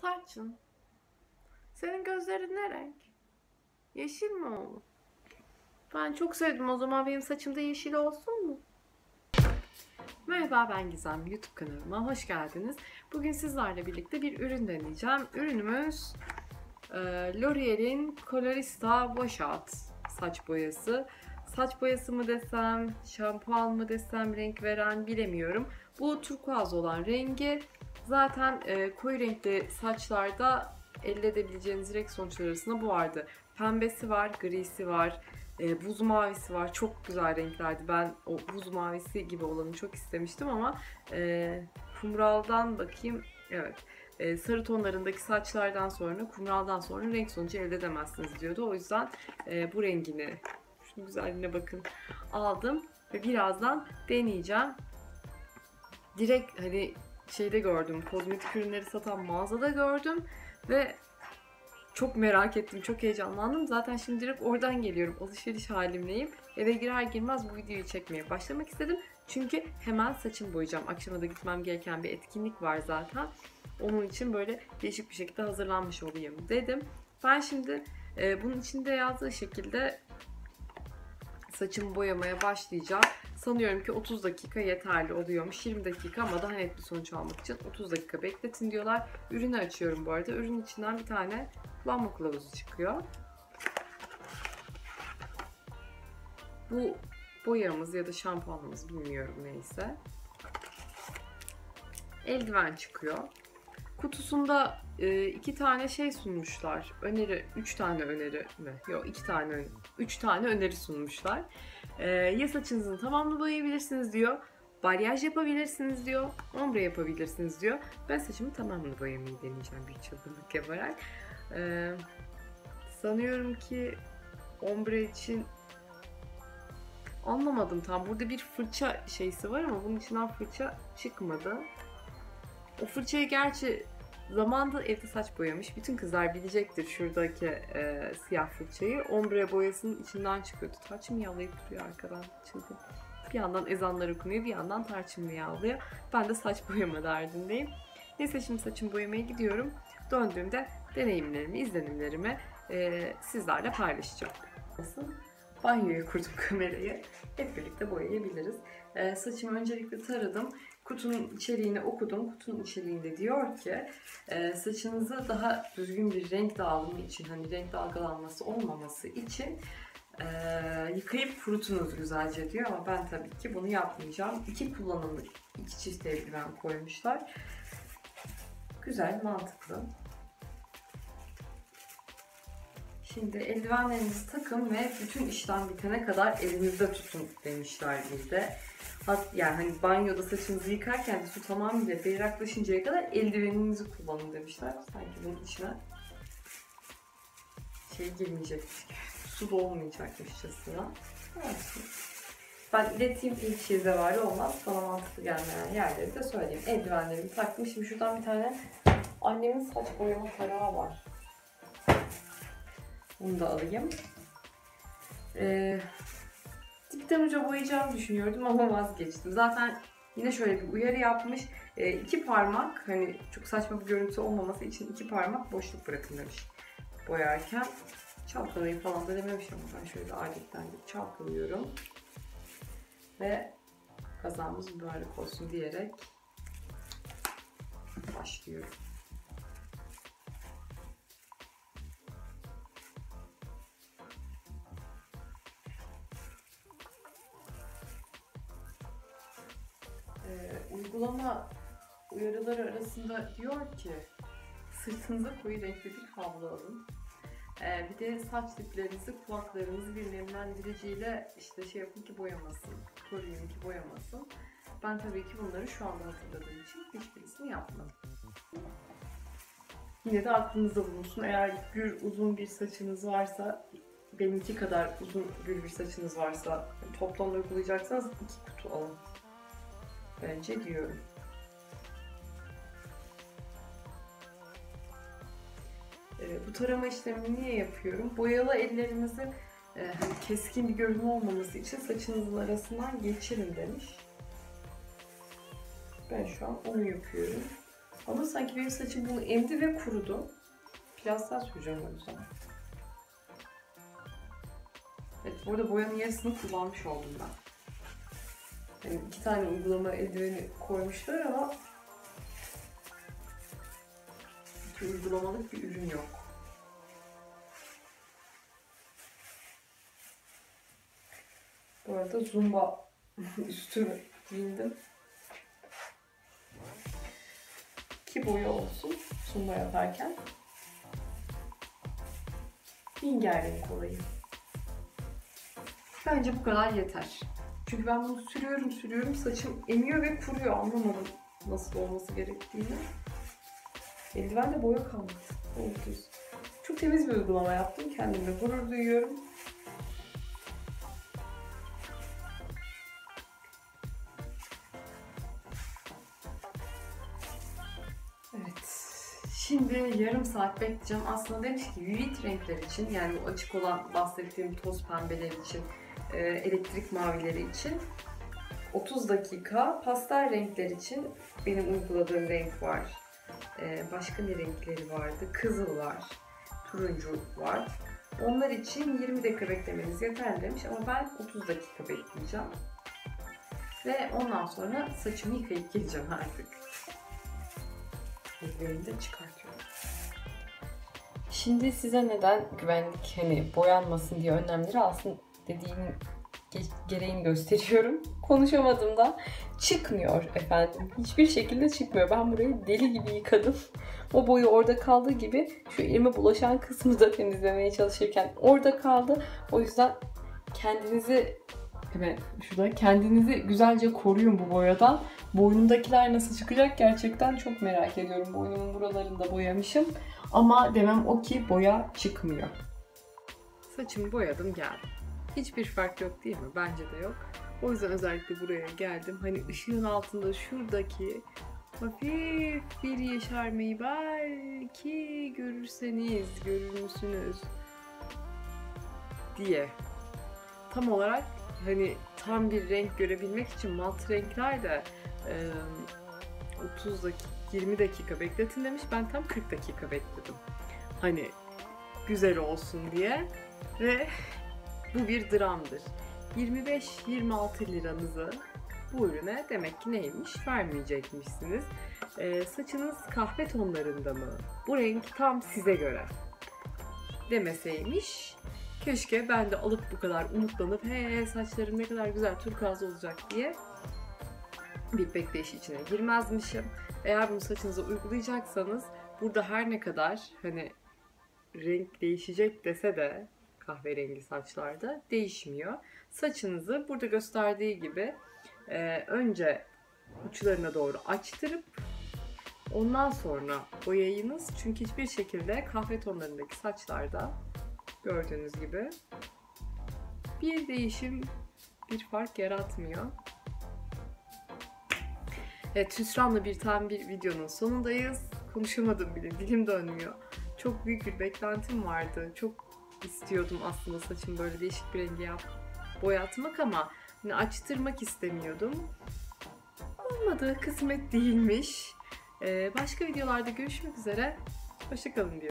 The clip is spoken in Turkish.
Tarçın. Senin gözlerin ne renk? Yeşil mi oğlum? Ben çok sevdim. O zaman benim saçımda yeşil olsun mu? Merhaba ben Gizem. YouTube kanalıma hoş geldiniz. Bugün sizlerle birlikte bir ürün deneyeceğim. Ürünümüz e, L'Oreal'in Colorista Wash Out saç boyası. Saç boyası mı desem, şampuan mı desem renk veren bilemiyorum. Bu turkuaz olan rengi zaten e, koyu renkli saçlarda elde edebileceğiniz renk sonuçları arasında bu vardı. Pembesi var, grisi var, e, buz mavisi var. Çok güzel renklerdi. Ben o buz mavisi gibi olanı çok istemiştim ama e, kumraldan bakayım. Evet. E, sarı tonlarındaki saçlardan sonra, kumraldan sonra renk sonucu elde edemezsiniz diyordu. O yüzden e, bu rengini, şunun güzelliğine bakın, aldım ve birazdan deneyeceğim. Direkt hani şeyde gördüm, kozmetik ürünleri satan mağazada gördüm ve çok merak ettim, çok heyecanlandım. Zaten şimdi direkt oradan geliyorum. Alışveriş halimleyim. Eve girer girmez bu videoyu çekmeye başlamak istedim. Çünkü hemen saçımı boyayacağım. Akşama da gitmem gereken bir etkinlik var zaten. Onun için böyle değişik bir şekilde hazırlanmış olayım dedim. Ben şimdi e, bunun içinde yazdığı şekilde saçımı boyamaya başlayacağım. Sanıyorum ki 30 dakika yeterli oluyormuş. 20 dakika ama daha net bir sonuç almak için 30 dakika bekletin diyorlar. Ürünü açıyorum bu arada. Ürün içinden bir tane kullanma kılavuzu çıkıyor. Bu boyamız ya da şampuanımız bilmiyorum neyse. Eldiven çıkıyor. Kutusunda e, iki tane şey sunmuşlar. Öneri, üç tane öneri mi? Yok iki tane, üç tane öneri sunmuşlar. E, ya saçınızın tamamını boyayabilirsiniz diyor. Balyaj yapabilirsiniz diyor. Ombre yapabilirsiniz diyor. Ben saçımı tamamını boyamayı deneyeceğim bir çılgınlık yaparak. E, sanıyorum ki ombre için anlamadım tam. Burada bir fırça şeysi var ama bunun içinden fırça çıkmadı. O fırçayı gerçi zamanda evde saç boyamış. Bütün kızlar bilecektir şuradaki e, siyah fırçayı. Ombre boyasının içinden çıkıyordu. Tarçın miyavlayıp duruyor arkadan. Çılgın. Bir yandan ezanlar okunuyor, bir yandan tarçın miyavlıyor. Ben de saç boyama derdindeyim. Neyse şimdi saçımı boyamaya gidiyorum. Döndüğümde deneyimlerimi, izlenimlerimi e, sizlerle paylaşacağım. Nasıl? Banyoya kurdum kamerayı. Hep birlikte boyayabiliriz. E, saçımı öncelikle taradım kutunun içeriğini okudum. Kutunun içeriğinde diyor ki e, saçınızı daha düzgün bir renk dağılımı için hani renk dalgalanması olmaması için e, yıkayıp kurutunuz güzelce diyor ama ben tabii ki bunu yapmayacağım. İki kullanımlık iki çift eldiven koymuşlar. Güzel, mantıklı. Şimdi eldivenlerinizi takın ve bütün işlem bitene kadar elinizde tutun demişler bir de. Yani hani banyoda saçınızı yıkarken su tamamıyla berraklaşıncaya kadar eldiveninizi kullanın demişler. Sanki bunun içine şey girmeyecekmiş su dolmayacakmışçasına. Evet. Ben ileteyim ilk şeyde var olmaz. Bana mantıklı gelmeyen yerleri de söyleyeyim. Eldivenlerimi taktım. Şimdi şuradan bir tane annemin saç boyama tarağı var. Bunu da alayım. Ee, dipten uca boyayacağımı düşünüyordum ama vazgeçtim. Zaten yine şöyle bir uyarı yapmış. E, iki parmak hani çok saçma bir görüntü olmaması için iki parmak boşluk bırakın demiş boyarken. Çalkalayı falan da dememiş ama ben şöyle aletten çalkalıyorum. Ve kazamız mübarek olsun diyerek başlıyorum. Uygulama uyarıları arasında diyor ki sırtınıza koyu renkli bir havlu alın. Ee, bir de saç diplerinizi, kulaklarınızı bir nemlendiriciyle işte şey yapın ki boyamasın, koruyun ki boyamasın. Ben tabii ki bunları şu anda hatırladığım için hiçbirisini yapmadım. Yine de aklınızda bulunsun. Eğer gür uzun bir saçınız varsa, benimki kadar uzun gür bir saçınız varsa toplamda uygulayacaksanız iki kutu alın bence diyorum. E, bu tarama işlemini niye yapıyorum? Boyalı ellerinizi e, hani keskin bir görünüm olmaması için saçınızın arasından geçirin demiş. Ben şu an onu yapıyorum. Ama sanki benim saçım bunu emdi ve kurudu. Biraz daha süreceğim o yüzden. Evet, burada boyanın yarısını kullanmış oldum ben. Yani iki tane uygulama eldiveni koymuşlar ama iki uygulamalık bir ürün yok. Bu arada zumba üstümü giyindim. Ki boyu olsun zumba yaparken. Rengarenk olayım. Bence bu kadar yeter. Çünkü ben bunu sürüyorum sürüyorum saçım emiyor ve kuruyor anlamadım nasıl olması gerektiğini. Eldivende boya kalmadı. Düz. Çok temiz bir uygulama yaptım. Kendimle gurur duyuyorum. Şimdi yarım saat bekleyeceğim. Aslında demiş ki vivid renkler için yani bu açık olan bahsettiğim toz pembeler için, e, elektrik mavileri için 30 dakika. Pastel renkler için benim uyguladığım renk var. E, başka ne renkleri vardı? Kızıl var, turuncu var. Onlar için 20 dakika beklemeniz yeterli demiş ama ben 30 dakika bekleyeceğim. Ve ondan sonra saçımı yıkayıp geleceğim artık. Ellerimi de çıkartıyorum. Şimdi size neden güvenlik hani boyanmasın diye önlemleri aslında dediğinin ge- gereğini gösteriyorum. Konuşamadım da çıkmıyor efendim. Hiçbir şekilde çıkmıyor. Ben burayı deli gibi yıkadım. O boyu orada kaldığı gibi şu elime bulaşan kısmı da temizlemeye çalışırken orada kaldı. O yüzden kendinizi hemen şurada kendinizi güzelce koruyun bu boyadan. Boynumdakiler nasıl çıkacak gerçekten çok merak ediyorum. Boynumun buralarında boyamışım. Ama demem o ki boya çıkmıyor. Saçımı boyadım geldim. Hiçbir fark yok değil mi? Bence de yok. O yüzden özellikle buraya geldim. Hani ışığın altında şuradaki hafif bir yeşermeyi belki görürseniz, görür müsünüz diye. Tam olarak hani tam bir renk görebilmek için mat renkler de e, 30 dakika 20 dakika bekletin demiş. Ben tam 40 dakika bekledim. Hani güzel olsun diye ve bu bir dramdır. 25-26 liranızı bu ürüne demek ki neymiş vermeyecekmişsiniz. E, saçınız kahve tonlarında mı? Bu renk tam size göre demeseymiş Keşke ben de alıp bu kadar umutlanıp he saçlarım ne kadar güzel turkuaz olacak diye bir bekleyiş içine girmezmişim. Eğer bunu saçınıza uygulayacaksanız burada her ne kadar hani renk değişecek dese de kahverengi saçlarda değişmiyor. Saçınızı burada gösterdiği gibi e, önce uçlarına doğru açtırıp ondan sonra boyayınız. Çünkü hiçbir şekilde kahve tonlarındaki saçlarda gördüğünüz gibi bir değişim, bir fark yaratmıyor. Evet, hüsranla bir tane bir videonun sonundayız. Konuşamadım bile, dilim dönmüyor. Çok büyük bir beklentim vardı. Çok istiyordum aslında saçımı böyle değişik bir renge yap, boyatmak ama hani açtırmak istemiyordum. Olmadı, kısmet değilmiş. Ee, başka videolarda görüşmek üzere. Hoşçakalın diyorum.